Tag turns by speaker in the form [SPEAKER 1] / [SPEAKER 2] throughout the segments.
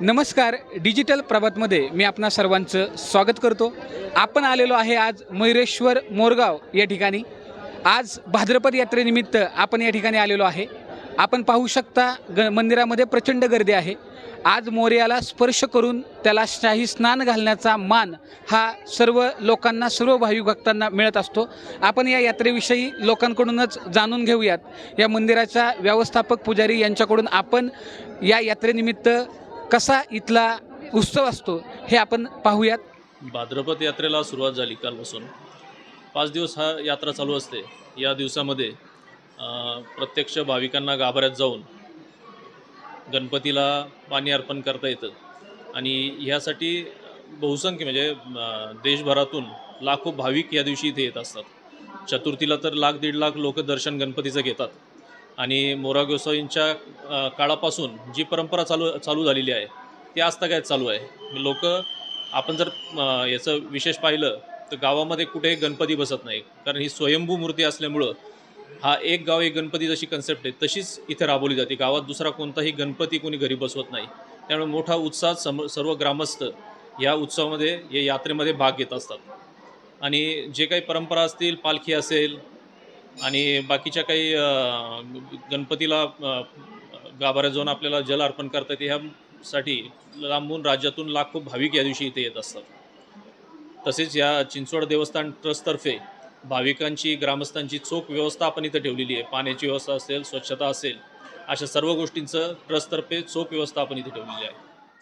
[SPEAKER 1] नमस्कार डिजिटल प्रभातमध्ये मी आपणा सर्वांचं स्वागत करतो. आपण आलेलो आहे आज मयुरेश्वर मोरगाव या ठिकाणी. आज भाद्रपद यात्रेनिमित्त आपण या ठिकाणी आलेलो आहे. आपण पाहू शकता ग मंदिरामध्ये प्रचंड गर्दी आहे. आज मोर्याला स्पर्श करून त्याला शाही स्नान घालण्याचा मान हा सर्व लोकांना सर्व भाविक भक्तांना मिळत असतो. आपण या यात्रेविषयी लोकांकडूनच जाणून घेऊयात. या मंदिराच्या व्यवस्थापक पुजारी यांच्याकडून आपण या यात्रेनिमित्त कसा इथला उत्सव असतो हे आपण पाहूयात.
[SPEAKER 2] भाद्रपद यात्रेला सुरुवात झाली कालपासून. पाच दिवस हा यात्रा चालू असते. या दिवसामध्ये प्रत्यक्ष भाविकांना गाभाऱ्यात जाऊन गणपतीला पाणी अर्पण करता येतं. आणि ह्यासाठी बहुसंख्य म्हणजे देशभरातून लाखो भाविक या दिवशी इथे येत असतात. चतुर्थीला तर लाख दीड लाख लोक दर्शन गणपतीचं घेतात. आणि मोरा गोसाईंच्या काळापासून जी परंपरा चालू चालू झालेली आहे ती आजतागायत चालू आहे. लोक आपण जर याचं विशेष पाहिलं तर गावामध्ये कुठेही गणपती बसत नाही. कारण ही स्वयंभू मूर्ती असल्यामुळं हा एक गाव एक गणपती जशी कन्सेप्ट आहे तशीच इथे राबवली जाते. गावात दुसरा कोणताही गणपती कोणी घरी बसवत नाही. त्यामुळे मोठा उत्साह सम सर्व ग्रामस्थ या उत्सवामध्ये या यात्रेमध्ये भाग घेत असतात. आणि जे काही परंपरा असतील पालखी असेल आणि बाकीच्या काही गणपतीला गाभाऱ्यात जाऊन आपल्याला जल अर्पण करता येते ह्यासाठी लांबून राज्यातून लाखो भाविक या दिवशी इथे येत असतात. तसेच या चिंचवड देवस्थान ट्रस्टतर्फे भाविकांची ग्रामस्थांची चोख व्यवस्था आपण इथं ठेवलेली आहे. पाण्याची व्यवस्था असेल स्वच्छता असेल अशा सर्व गोष्टींचं ट्रस्टतर्फे चोख व्यवस्था आपण इथे ठेवलेली आहे.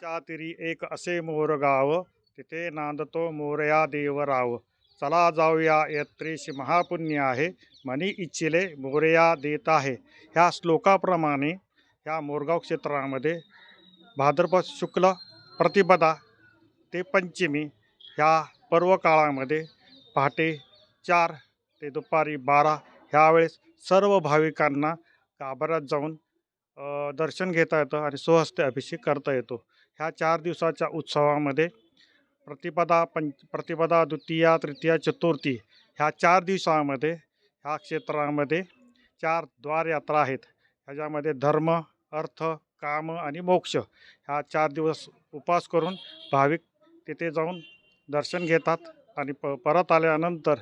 [SPEAKER 3] चातिरी एक असे मोर गाव तिथे नांदतो मोरया देवराव. चला जाऊया यात्रेशी महापुण्य आहे मनी इच्छिले मोरया देत आहे. ह्या श्लोकाप्रमाणे ह्या मोरगाव क्षेत्रामध्ये भाद्रपद शुक्ल प्रतिपदा ते पंचमी ह्या पर्व काळामध्ये पहाटे चार ते दुपारी बारा ह्यावेळेस सर्व भाविकांना गाभाऱ्यात जाऊन दर्शन घेता येतं आणि स्वहस्ते अभिषेक करता येतो. ह्या चार दिवसाच्या उत्सवामध्ये प्रतिपदा पंच प्रतिपदा द्वितीया तृतीया चतुर्थी ह्या चार दिवसामध्ये ह्या क्षेत्रामध्ये चार द्वार यात्रा आहेत. ह्याच्यामध्ये धर्म अर्थ काम आणि मोक्ष ह्या चार दिवस उपवास करून भाविक तिथे जाऊन दर्शन घेतात आणि प परत आल्यानंतर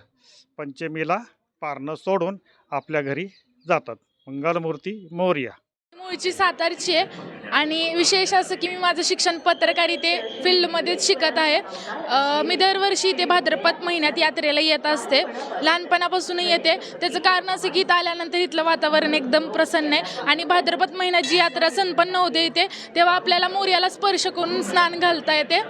[SPEAKER 3] पंचमीला पारणं सोडून आपल्या घरी जातात. मंगलमूर्ती मोर्या.
[SPEAKER 4] मूळची सातारची आहे. आणि विशेष असं की मी माझं शिक्षण पत्रकारिते फील्डमध्येच शिकत आहे. मी दरवर्षी इथे भाद्रपद महिन्यात यात्रेला येत असते. लहानपणापासूनही येते. त्याचं कारण असं की इथं आल्यानंतर इथलं वातावरण एकदम प्रसन्न आहे. आणि भाद्रपद महिन्यात जी यात्रा संपन्न होते इथे तेव्हा आपल्याला मोर्याला स्पर्श करून स्नान घालता येते.